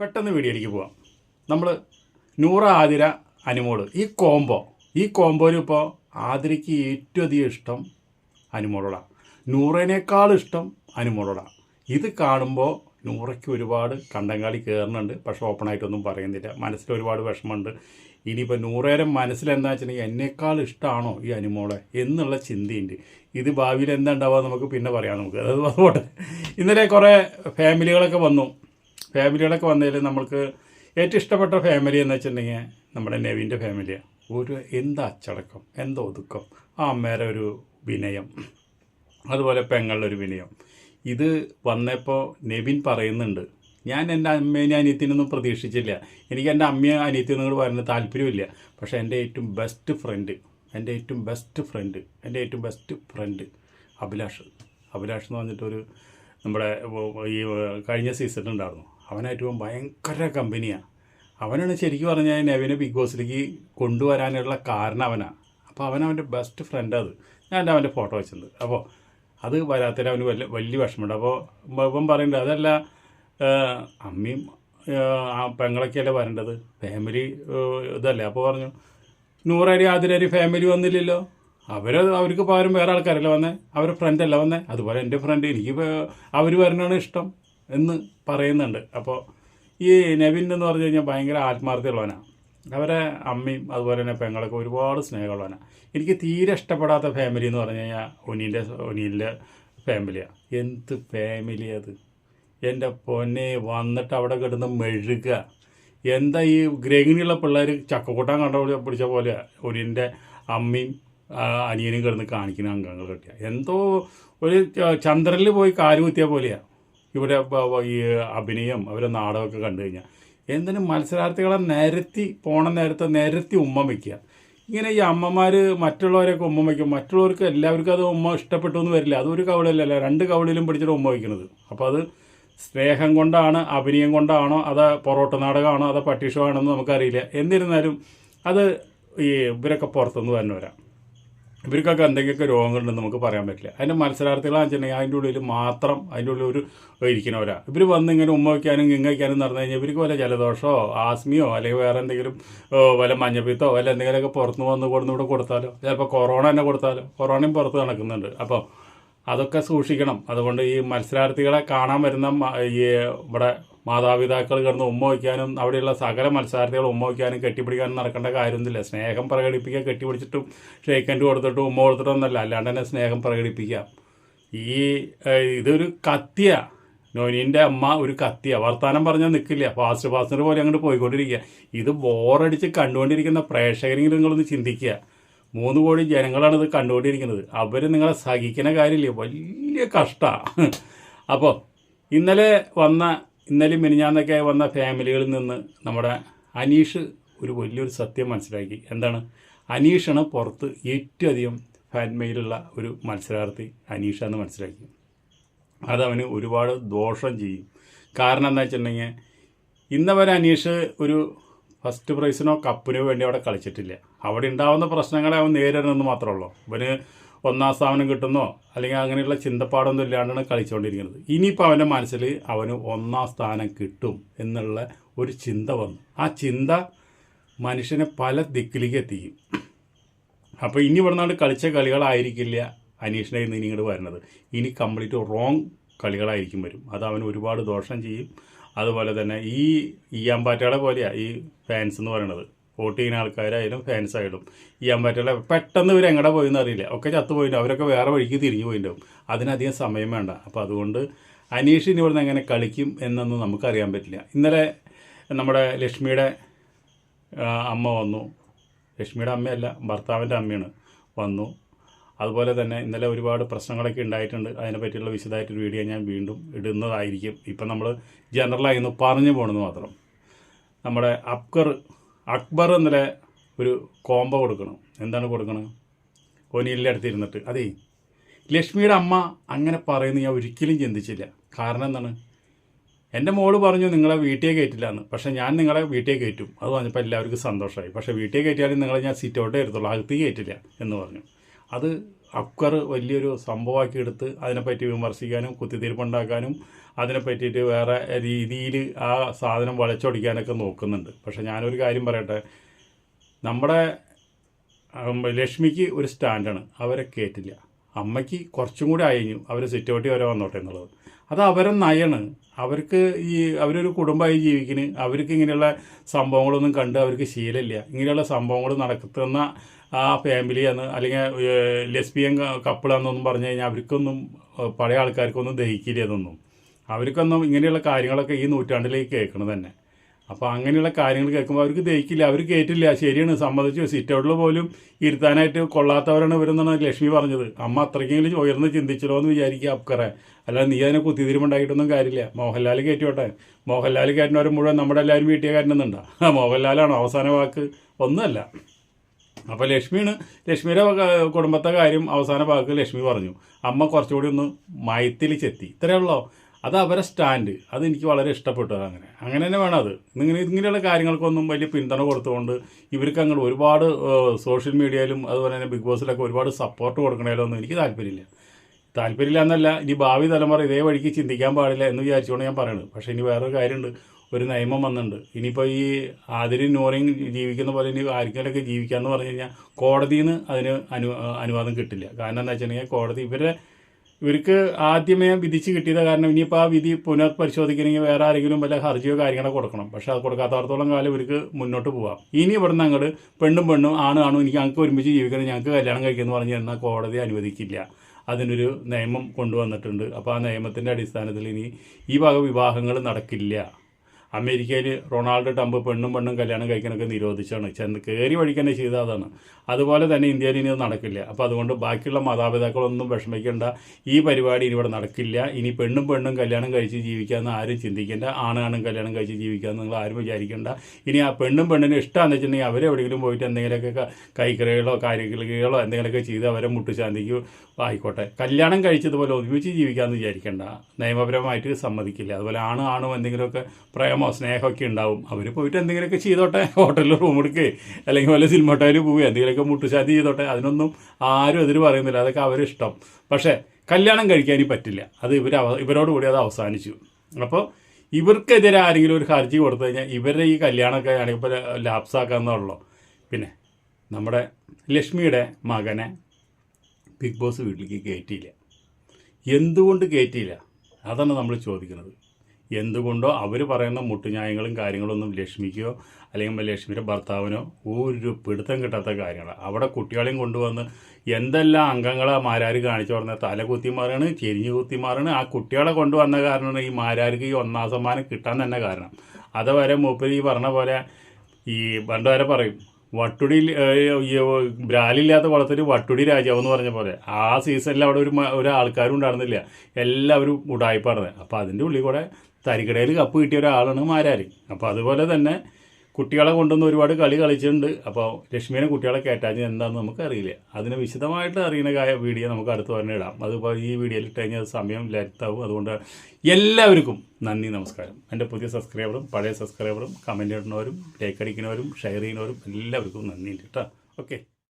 പെട്ടെന്ന് വീഡിയോയിലേക്ക് പോവാം. നമ്മൾ നൂറ ആതിര അനുമോൾ. ഈ കോംബോ ഈ കോംബോയിൽ ഇപ്പോൾ ആതിരയ്ക്ക് ഏറ്റവും അധികം ഇഷ്ടം അനുമോളോടാണ് നൂറിനേക്കാൾ ഇഷ്ടം അനുമോളോടാണ് ഇത് കാണുമ്പോൾ നൂറയ്ക്ക് ഒരുപാട് കണ്ടങ്കാളി കയറുന്നുണ്ട് പക്ഷേ ഓപ്പണായിട്ടൊന്നും പറയുന്നില്ല. മനസ്സിൽ ഒരുപാട് വിഷമമുണ്ട്. ഇനിയിപ്പോൾ നൂറേരം മനസ്സിലെന്താ വെച്ചിട്ടുണ്ടെങ്കിൽ എന്നേക്കാൾ ഇഷ്ടമാണോ ഈ അനുമോളെ എന്നുള്ള ചിന്തയുണ്ട്. ഇത് ഭാവിയിൽ എന്താ ഉണ്ടാവുക നമുക്ക് പിന്നെ പറയാം നമുക്ക്. അതായത് അതുകൊണ്ട് ഇന്നലെ കുറേ ഫാമിലികളൊക്കെ വന്നു. ഫാമിലികളൊക്കെ വന്നതിൽ നമ്മൾക്ക് ഏറ്റവും ഇഷ്ടപ്പെട്ട ഫാമിലി എന്ന് വെച്ചിട്ടുണ്ടെങ്കിൽ നമ്മുടെ നെവിന്റെ ഫാമിലിയാണ് ഒരു എന്താ അച്ചടക്കം എന്താ ഒതുക്കം ആ അമ്മേരെ ഒരു വിനയം അതുപോലെ പെങ്ങളുടെ ഒരു വിനയം. ഇത് വന്നപ്പോൾ നെവിൻ പറയുന്നുണ്ട് ഞാൻ എന്റെ അമ്മേനെ അനിയത്തിനൊന്നും പ്രതീക്ഷിച്ചില്ല. എനിക്ക് എന്റെ അമ്മയെ അനിയത്തിനോട് പറയുന്ന താല്പര്യമില്ല. പക്ഷേ എന്റെ ഏറ്റവും ബെസ്റ്റ് ഫ്രണ്ട് എന്റെ ഏറ്റവും ബെസ്റ്റ് ഫ്രണ്ട് എന്റെ ഏറ്റവും ബെസ്റ്റ് ഫ്രണ്ട് അഭിലാഷ്. അഭിലാഷ് എന്ന് പറഞ്ഞിട്ടൊരു നമ്മുടെ ഈ കഴിഞ്ഞ സീസണിൽ അവനായിട്ട് ഭയങ്കര കമ്പനിയാണ് അവനാണ് ശരിക്കും പറഞ്ഞാൽ നെവിനെ ബിഗ് ബോസിലേക്ക് കൊണ്ടുവരാനുള്ള കാരണം അവനാണ് അപ്പോൾ അവൻ അവന്റെ ബെസ്റ്റ് ഫ്രണ്ട് അത്. ഞാൻ അവന്റെ ഫോട്ടോ വെച്ചിട്ടുണ്ട് അപ്പോൾ അത് വരാത്തതിൽ അവന് വലിയ വലിയ വിഷമമുണ്ട്. അപ്പോൾ ഇപ്പം പറയുന്നുണ്ട് അതല്ല അമ്മയും ആ പെങ്ങളൊക്കെയല്ലേ വരേണ്ടത്? ഫാമിലി ഇതല്ലേ? അപ്പോൾ പറഞ്ഞു നൂറരി ആതിരരി ഫാമിലി വന്നില്ലല്ലോ. അവർ അവർക്ക് പകരം വേറെ ആൾക്കാരല്ല വന്നേ? അവരുടെ ഫ്രണ്ട് അല്ല വന്നേ? അതുപോലെ എന്റെ ഫ്രണ്ട് എനിക്ക് അവർ വരണതാണ് ഇഷ്ടം. എന്ന് പറയുന്നുണ്ട്. അപ്പോൾ ഈ നെവിൻ എന്ന് പറഞ്ഞു കഴിഞ്ഞാൽ ഭയങ്കര ആത്മാർത്ഥമുള്ളവനാണ് അവരെ അമ്മയും അതുപോലെ തന്നെ പെങ്ങളൊക്കെ ഒരുപാട് സ്നേഹമുള്ളവനാണ് എനിക്ക് തീരെ ഇഷ്ടപ്പെടാത്ത ഫാമിലി എന്ന് പറഞ്ഞു കഴിഞ്ഞാൽ ഒനീന്റെ ഒനീലിന്റെ ഫാമിലിയാണ് എന്ത് ഫാമിലി അത്? എന്റെ പൊന്നെ വന്നിട്ട് അവിടെ കിടന്ന് മെഴുക എന്താ ഈ ഗ്രഹിണിയുള്ള പിള്ളേർ ചക്കക്കൂട്ടാൻ കണ്ട പിടിച്ച പോലെ ഒനിന്റെ അമ്മയും അനിയനും കിടന്ന് കാണിക്കുന്ന അംഗങ്ങൾ കിട്ടിയ. എന്തോ ഒരു ചന്ദ്രനിൽ പോയി കാൽ കുത്തിയ പോലെയാണ് ഇവിടെ ഈ അഭിനയം അവരെ നാടകമൊക്കെ കണ്ടു കഴിഞ്ഞാൽ എന്തിനും മത്സരാർത്ഥികളെ നിരത്തി പോണ നേരത്തെ നിരത്തി ഉമ്മ വയ്ക്കുക ഇങ്ങനെ ഈ അമ്മമാർ മറ്റുള്ളവരെയൊക്കെ ഉമ്മ വയ്ക്കും മറ്റുള്ളവർക്ക് എല്ലാവർക്കും അത് ഉമ്മ ഇഷ്ടപ്പെട്ടു എന്ന് വരില്ല. അതൊരു കവളിലല്ല രണ്ട് കവളിലും പിടിച്ചിട്ട് ഉമ്മ വയ്ക്കുന്നത് അപ്പോൾ അത് സ്നേഹം കൊണ്ടാണ് അഭിനയം കൊണ്ടാണോ അതോ പൊറോട്ട നാടകമാണോ അതോ പട്ടിഷോ ആണെന്ന് നമുക്കറിയില്ല. എന്നിരുന്നാലും അത് ഈ ഇവരൊക്കെ പുറത്തുനിന്ന് വരുന്നവരാണ് ഇവർക്കൊക്കെ എന്തെങ്കിലുമൊക്കെ രോഗങ്ങളുണ്ടെന്ന് നമുക്ക് പറയാൻ പറ്റില്ല. അതിന്റെ മത്സരാർത്ഥികളാണെന്ന് വെച്ചിട്ടുണ്ടെങ്കിൽ അതിന്റെ ഉള്ളിൽ മാത്രം അതിന്റെ ഉള്ളിൽ ഒരു ഇരിക്കുന്നവരാണ് ഇവർ വന്ന് ഇങ്ങനെ ഉമ്മ വയ്ക്കാനും ഗിങ്ങ വയ്ക്കാനും നടന്നു കഴിഞ്ഞാൽ ഇവർക്ക് വല്ല ജലദോഷമോ ആസ്മിയോ അല്ലെങ്കിൽ വേറെ എന്തെങ്കിലും വല്ല മഞ്ഞപ്പിത്തോ വല്ല എന്തെങ്കിലുമൊക്കെ പുറത്തുനിന്ന് വന്ന് കൊടുന്ന് ഇവിടെ കൊടുത്താലോ? ചിലപ്പോൾ കൊറോണ തന്നെ കൊടുത്താലോ? കൊറോണയും പുറത്ത് നടക്കുന്നുണ്ട്. അപ്പോൾ അതൊക്കെ സൂക്ഷിക്കണം. അതുകൊണ്ട് ഈ മത്സരാർത്ഥികളെ കാണാൻ വരുന്ന ഈ ഇവിടെ മാതാപിതാക്കൾ കിടന്ന് ഉമ്മ വയ്ക്കാനും അവിടെയുള്ള സകല മത്സരാർത്ഥികൾ ഉമ്മ വയ്ക്കാനും കെട്ടിപ്പിടിക്കാനും നടക്കേണ്ട കാര്യമൊന്നുമില്ല. സ്നേഹം പ്രകടിപ്പിക്കുക കെട്ടിപ്പിടിച്ചിട്ടും ഷേക്ക് ഹൻഡ് കൊടുത്തിട്ടും ഉമ്മ കൊടുത്തിട്ടൊന്നല്ല അല്ലാണ്ട് തന്നെ സ്നേഹം പ്രകടിപ്പിക്കുക ഈ ഇതൊരു കത്തിയ. നോനീന്റെ അമ്മ ഒരു കത്തിയ. വർത്താനം പറഞ്ഞാൽ നിൽക്കില്ല ഫാസ്റ്റ് ഫാസ്റ്റർ പോലെ അങ്ങോട്ട് പോയിക്കൊണ്ടിരിക്കുക. ഇത് ബോറടിച്ച് കണ്ടുകൊണ്ടിരിക്കുന്ന പ്രേക്ഷകരെങ്കിലും നിങ്ങളൊന്ന് ചിന്തിക്കുക. മൂന്ന് കോടി ജനങ്ങളാണ് ഇത് കണ്ടുകൊണ്ടിരിക്കുന്നത്. അവർ നിങ്ങളെ സഹിക്കുന്ന കാര്യമില്ല? വലിയ കഷ്ടമാണ് അപ്പോൾ ഇന്നലെ വന്ന ഇന്നലെ മിനിഞ്ഞാന്നൊക്കെ വന്ന ഫാമിലികളിൽ നിന്ന് നമ്മുടെ അനീഷ് ഒരു വലിയൊരു സത്യം മനസ്സിലാക്കി. എന്താണ്? അനീഷാണ് പുറത്ത് ഏറ്റവും അധികം ഫാൻമെയിലുള്ള ഒരു മത്സരാർത്ഥി അനീഷാന്ന് മനസ്സിലാക്കി. അതവന് ഒരുപാട് ദോഷം ചെയ്യും. കാരണം എന്താ വെച്ചിട്ടുണ്ടെങ്കിൽ ഇന്നവരെ അനീഷ് ഒരു ഫസ്റ്റ് പ്രൈസിനോ കപ്പിനോ വേണ്ടി അവിടെ കളിച്ചിട്ടില്ല. അവിടെ ഉണ്ടാവുന്ന പ്രശ്നങ്ങളെ അവൻ നേരിടണമെന്ന് മാത്രമേ ഉള്ളൂ. അവന് ഒന്നാം സ്ഥാനം കിട്ടുന്നോ അല്ലെങ്കിൽ അങ്ങനെയുള്ള ചിന്തപ്പാടൊന്നും ഇല്ലാണ്ടാണ് കളിച്ചുകൊണ്ടിരിക്കുന്നത്. ഇനിയിപ്പോൾ അവന്റെ മനസ്സിൽ അവന് ഒന്നാം സ്ഥാനം കിട്ടും എന്നുള്ള ഒരു ചിന്ത വന്നു. ആ ചിന്ത മനുഷ്യനെ പല ദിക്കിലേക്ക് എത്തിക്കും. അപ്പോൾ ഇനി ഇവിടുന്നാണ്ട് കളിച്ച കളികളായിരിക്കില്ല അനീഷിനെ ഇന്ന് ഇനി ഇങ്ങോട്ട് വരുന്നത് ഇനി കംപ്ലീറ്റ് റോങ് കളികളായിരിക്കും വരും. അത് അവന് ഒരുപാട് ദോഷം ചെയ്യും. അതുപോലെ തന്നെ ഈ ഈ അമ്പാറ്റകളെ പോലെയാണ് ഈ ഫാൻസ് എന്ന് പറയുന്നത് വോട്ട് ചെയ്യുന്ന ആൾക്കാരായാലും ഫാൻസ് ആയാലും. അമ്പാറ്റകളെ പെട്ടെന്ന് ഇവർ എങ്ങടെ പോയെന്ന് അറിയില്ല. ഒക്കെ ചത്തുപോയിട്ടുണ്ടാവും അവരൊക്കെ വേറെ വഴിക്ക് തിരിഞ്ഞു പോയിട്ടുണ്ടാവും അതിനധികം സമയം വേണ്ട. അപ്പോൾ അതുകൊണ്ട് അനീഷ് ഇനി ഇവിടുന്ന് എങ്ങനെ കളിക്കും എന്നൊന്നും നമുക്കറിയാൻ പറ്റില്ല. ഇന്നലെ നമ്മുടെ ലക്ഷ്മിയുടെ അമ്മ വന്നു. ലക്ഷ്മിയുടെ അമ്മയല്ല ഭർത്താവിന്റെ അമ്മയാണ് വന്നു. അതുപോലെ തന്നെ ഇന്നലെ ഒരുപാട് പ്രശ്നങ്ങളൊക്കെ ഉണ്ടായിട്ടുണ്ട്. അതിനെ പറ്റിയുള്ള വിശദമായിട്ടൊരു വീഡിയോ ഞാൻ വീണ്ടും ഇടുന്നതായിരിക്കും. ഇപ്പം നമ്മൾ ജനറലായി ഒന്ന് പറഞ്ഞു പോകണമെന്ന് മാത്രം. നമ്മുടെ അക്ബർ അക്ബർ ഇന്നലെ ഒരു കോംബോ കൊടുക്കണം. എന്താണ് കൊടുക്കണം ഒനിയിലെ അടുത്ത് ഇരുന്നിട്ട് അതേ ലക്ഷ്മിയുടെ അമ്മ അങ്ങനെ പറയുന്നു. ഞാൻ ഒരിക്കലും ചിന്തിച്ചില്ല. കാരണം എന്താണ്? എന്റെ മോൾ പറഞ്ഞു നിങ്ങളെ വീട്ടിൽ കയറ്റില്ല എന്ന്. പക്ഷേ ഞാൻ നിങ്ങളെ വീട്ടിൽ കയറ്റും. അത് പറഞ്ഞപ്പോൾ എല്ലാവർക്കും സന്തോഷമായി. പക്ഷേ വീട്ടിൽ കയറ്റിയാലും നിങ്ങളെ ഞാൻ സീറ്റ് ഔട്ടേ എടുത്തുള്ളൂ. അകത്ത് കയറ്റില്ല എന്ന് പറഞ്ഞു. അത് അക്വർ വലിയൊരു സംഭവമാക്കി എടുത്ത് അതിനെപ്പറ്റി വിമർശിക്കാനും കുത്തിത്തീർപ്പുണ്ടാക്കാനും അതിനെ പറ്റിയിട്ട് വേറെ രീതിയിൽ ആ സാധനം വളച്ചൊടിക്കാനൊക്കെ നോക്കുന്നുണ്ട്. പക്ഷെ ഞാനൊരു കാര്യം പറയട്ടെ. നമ്മുടെ ലക്ഷ്മിക്ക് ഒരു സ്റ്റാൻഡാണ്. അവരെ കയറ്റില്ല അമ്മയ്ക്ക് കുറച്ചും കൂടി അയഞ്ഞു അവർ സിറ്റോട്ടി വരെ വന്നോട്ടെ എന്നുള്ളത്. അത് അവരെ നയാണ്. അവർക്ക് ഈ അവരൊരു കുടുംബമായി ജീവിക്കുന്നു അവർക്ക് ഇങ്ങനെയുള്ള സംഭവങ്ങളൊന്നും കണ്ട് അവർക്ക് ശീലമില്ല. ഇങ്ങനെയുള്ള സംഭവങ്ങൾ നടക്കുന്ന ആ ഫാമിലിയാണ് അല്ലെങ്കിൽ ലെസ്ബിയൻ കപ്പിളാണെന്നൊന്നും പറഞ്ഞു കഴിഞ്ഞാൽ അവർക്കൊന്നും പഴയ ആൾക്കാർക്കൊന്നും ദഹിക്കില്ല അതൊന്നും അവർക്കൊന്നും ഇങ്ങനെയുള്ള കാര്യങ്ങളൊക്കെ ഈ നൂറ്റാണ്ടിലേക്ക് കേൾക്കണം തന്നെ. അപ്പോൾ അങ്ങനെയുള്ള കാര്യങ്ങൾ കേൾക്കുമ്പോൾ അവർക്ക് ദഹിക്കില്ല അവർ കേട്ടില്ല ശരിയാണ് സമ്മതിച്ചു. സിറ്റ് ഔട്ടിൽ പോലും ഇരുത്താനായിട്ട് കൊള്ളാത്തവരാണ് ഇവരെന്നാണ് ലക്ഷ്മി പറഞ്ഞത്. അമ്മ അത്രയ്ക്കെങ്കിലും ഉയർന്ന് ചിന്തിച്ചല്ലോ എന്ന് വിചാരിക്കുക അപ്കറെ അല്ലാതെ നീ അതിനെ കുത്തിതിരിമുണ്ടായിട്ടൊന്നും കാര്യമില്ല. മോഹൻലാൽ കയറ്റിയോട്ടെ മോഹൻലാൽ കയറ്റുന്നവർ മുഴുവൻ നമ്മുടെ എല്ലാവരും വീട്ടിൽ കയറ്റുന്നുണ്ടാ മോഹൻലാലാണ് അവസാന വാക്ക്. ഒന്നുമല്ല. അപ്പോൾ ലക്ഷ്മിയാണ് ലക്ഷ്മിയുടെ കുടുംബത്തെ കാര്യം അവസാന ഭാഗത്ത് ലക്ഷ്മി പറഞ്ഞു. അമ്മ കുറച്ചുകൂടി ഒന്ന് മയത്തിൽ ചെത്തി. ഇത്രയേ ഉള്ളൂ? അത് അവരെ സ്റ്റാൻഡ് അത് എനിക്ക് വളരെ ഇഷ്ടപ്പെട്ടു അങ്ങനെ അങ്ങനെ തന്നെ വേണം അത്. ഇങ്ങനെ ഇങ്ങനെയുള്ള കാര്യങ്ങൾക്കൊന്നും വലിയ പിന്തുണ കൊടുത്തുകൊണ്ട് ഇവർക്ക് അങ്ങോട്ട് ഒരുപാട് സോഷ്യൽ മീഡിയയിലും അതുപോലെ തന്നെ ബിഗ് ബോസിലൊക്കെ ഒരുപാട് സപ്പോർട്ട് കൊടുക്കണേലൊന്നും എനിക്ക് താല്പര്യമില്ല. താല്പര്യമില്ല എന്നല്ല ഇനി ഭാവി തലമുറ ഇതേ വഴിക്ക് ചിന്തിക്കാൻ പാടില്ല എന്ന് വിചാരിച്ചുകൊണ്ട് ഞാൻ പറയുന്നത് പക്ഷേ ഇനി വേറൊരു കാര്യമുണ്ട് ഒരു നിയമം വന്നിട്ടുണ്ട് ഇനിയിപ്പോൾ ഈ ആതിരും നോറിങ് ജീവിക്കുന്ന പോലെ ഇനി ആർക്കെങ്കിലൊക്കെ ജീവിക്കാമെന്ന് പറഞ്ഞു കഴിഞ്ഞാൽ കോടതിയിൽ നിന്ന് അതിന് അനു അനുവാദം കിട്ടില്ല. കാരണം എന്താ വെച്ചിട്ടുണ്ടെങ്കിൽ കോടതി ഇവരെ ഇവർക്ക് ആദ്യമേ വിധിച്ച് കിട്ടിയത് കാരണം ഇനിയിപ്പോൾ ആ വിധി പുനഃപരിശോധിക്കണമെങ്കിൽ വേറെ ആരെങ്കിലും വല്ല ഹർജിയോ കാര്യങ്ങളോ കൊടുക്കണം. പക്ഷേ അത് കൊടുക്കാത്തടത്തോളം കാലം ഇവർക്ക് മുന്നോട്ട് പോവാം. ഇനി ഇവിടുന്ന് അങ്ങോട്ട് പെണ്ണും പെണ്ണും ആണ് ആണും എനിക്ക് ഞങ്ങൾക്ക് ഒരുമിച്ച് ജീവിക്കണം ഞങ്ങൾക്ക് കല്യാണം കഴിക്കുമെന്ന് പറഞ്ഞു തന്നാൽ കോടതി അനുവദിക്കില്ല. അതിനൊരു നിയമം കൊണ്ടുവന്നിട്ടുണ്ട്. അപ്പോൾ ആ നിയമത്തിന്റെ അടിസ്ഥാനത്തിൽ ഇനി ഈ വക വിവാഹങ്ങൾ നടക്കില്ല. അമേരിക്കയിൽ റൊണാൾഡ് ട്രംപ് പെണ്ണും പെണ്ണും കല്യാണം കഴിക്കാനൊക്കെ നിരോധിച്ചാണ് ചെന്ന് കയറി വഴിക്കന്നെ ചെയ്ത അതാണ്. അതുപോലെ തന്നെ ഇന്ത്യയിൽ ഇനി നടക്കില്ല. അപ്പോൾ അതുകൊണ്ട് ബാക്കിയുള്ള മാതാപിതാക്കളൊന്നും വിഷമിക്കേണ്ട. ഈ പരിപാടി ഇനി ഇവിടെ നടക്കില്ല. ഇനി പെണ്ണും പെണ്ണും കല്യാണം കഴിച്ച് ജീവിക്കാമെന്ന് ആരും ചിന്തിക്കേണ്ട. ആണാണും കല്യാണം കഴിച്ച് ജീവിക്കാമെന്ന് നിങ്ങൾ ആരും വിചാരിക്കേണ്ട. ഇനി ആ പെണ്ണും പെണ്ണിനും ഇഷ്ടമാണെന്ന് വെച്ചിട്ടുണ്ടെങ്കിൽ അവരെവിടെയെങ്കിലും പോയിട്ട് എന്തെങ്കിലുമൊക്കെ കൈക്കറികളോ കാര്യങ്ങളോ എന്തെങ്കിലുമൊക്കെ ചെയ്ത് അവരെ മുട്ടുശാന്തിക്ക് ആയിക്കോട്ടെ. കല്യാണം കഴിച്ചതുപോലെ ഒരുമിച്ച് ജീവിക്കാമെന്ന് വിചാരിക്കേണ്ട. നിയമപരമായിട്ട് സമ്മതിക്കില്ല. അതുപോലെ ആണ് ആണും എന്തെങ്കിലുമൊക്കെ പ്രേമോ സ്നേഹമൊക്കെ ഉണ്ടാവും. അവർ പോയിട്ട് എന്തെങ്കിലുമൊക്കെ ചെയ്തോട്ടെ. ഹോട്ടലിൽ റൂം എടുക്കുകയെ അല്ലെങ്കിൽ വല്ല സിനിമട്ടായിൽ പോവുക എന്തെങ്കിലുമൊക്കെ മുട്ടുശാതി ചെയ്തോട്ടെ. അതിനൊന്നും ആരും എതിര് പറയുന്നില്ല. അതൊക്കെ അവരിഷ്ടം. പക്ഷേ കല്യാണം കഴിക്കാനും പറ്റില്ല. അത് ഇവർ ഇവരോട് കൂടി അത് അവസാനിച്ചു. അപ്പോൾ ഇവർക്കെതിരെ ആരെങ്കിലും ഒരു ഹർജി കൊടുത്തു കഴിഞ്ഞാൽ ഇവരുടെ ഈ കല്യാണമൊക്കെ ആണെങ്കിൽ ഇപ്പോൾ ലാപ്സാക്കാന്നുള്ളൂ. പിന്നെ നമ്മുടെ ലക്ഷ്മിയുടെ മകനെ ബിഗ് ബോസ് വീട്ടിലേക്ക് കയറ്റിയില്ല. എന്തുകൊണ്ട് കയറ്റിയില്ല? അതാണ് നമ്മൾ ചോദിക്കുന്നത്. എന്തുകൊണ്ടോ അവർ പറയുന്ന മുട്ടുന്യായങ്ങളും കാര്യങ്ങളൊന്നും ലക്ഷ്മിക്കോ അല്ലെങ്കിൽ ലക്ഷ്മിയുടെ ഭർത്താവിനോ ഒരു പിടുത്തം കിട്ടാത്ത കാര്യങ്ങളാണ് അവിടെ കുട്ടികളെയും കൊണ്ടുവന്ന് എന്തെല്ലാം അംഗങ്ങളെ മാരാർ കാണിച്ചു പറഞ്ഞ തല കുത്തിമാറാണ് ചെരിഞ്ഞു കുത്തിമാറാണ് ആ കുട്ടികളെ കൊണ്ടുവന്ന കാരണമാണ് ഈ മാരാർക്ക് ഈ ഒന്നാം സമ്മാനം കിട്ടാൻ തന്നെ കാരണം. അതുവരെ മൂപ്പര് ഈ പറഞ്ഞ പോലെ ഈ പണ്ട് വരെ പറയും വട്ടുടി ബ്രാലില്ലാത്ത കുളത്തിൽ വട്ടുടി രാജാവ് എന്ന് പറഞ്ഞ പോലെ. ആ സീസണിൽ അവിടെ ഒരു ഒരു ആൾക്കാരും ഉണ്ടായിരുന്നില്ല. എല്ലാവരും ഉടായ്പാണ് അപ്പോൾ അതിന്റെ ഉള്ളിൽ കൂടെ തരികടയിൽ കപ്പ് കിട്ടിയ ഒരാളാണ് മാരാരി. അപ്പോൾ അതുപോലെ തന്നെ കുട്ടികളെ കൊണ്ടുവന്ന് ഒരുപാട് കളി കളിച്ചിട്ടുണ്ട്. അപ്പോൾ ലക്ഷ്മിനെ കുട്ടികളെ കയറ്റാഞ്ഞത് എന്താണെന്ന് നമുക്ക് അറിയില്ല അതിന് വിശദമായിട്ട് അറിയുന്ന വീഡിയോ നമുക്ക് അടുത്ത് തന്നെ ഇടാം. അതിപ്പോൾ ഈ വീഡിയോയിൽ ഇട്ട് കഴിഞ്ഞാൽ സമയം ലെങ്താവും അതുകൊണ്ട് എല്ലാവർക്കും നന്ദി നമസ്കാരം. എന്റെ പുതിയ സബ്സ്ക്രൈബറും പഴയ സബ്സ്ക്രൈബറും കമന്റ് ഇടുന്നവരും ലൈക്ക് അടിക്കുന്നവരും ഷെയർ ചെയ്യുന്നവരും എല്ലാവർക്കും നന്ദിയുണ്ട് കേട്ടോ. ഓക്കെ.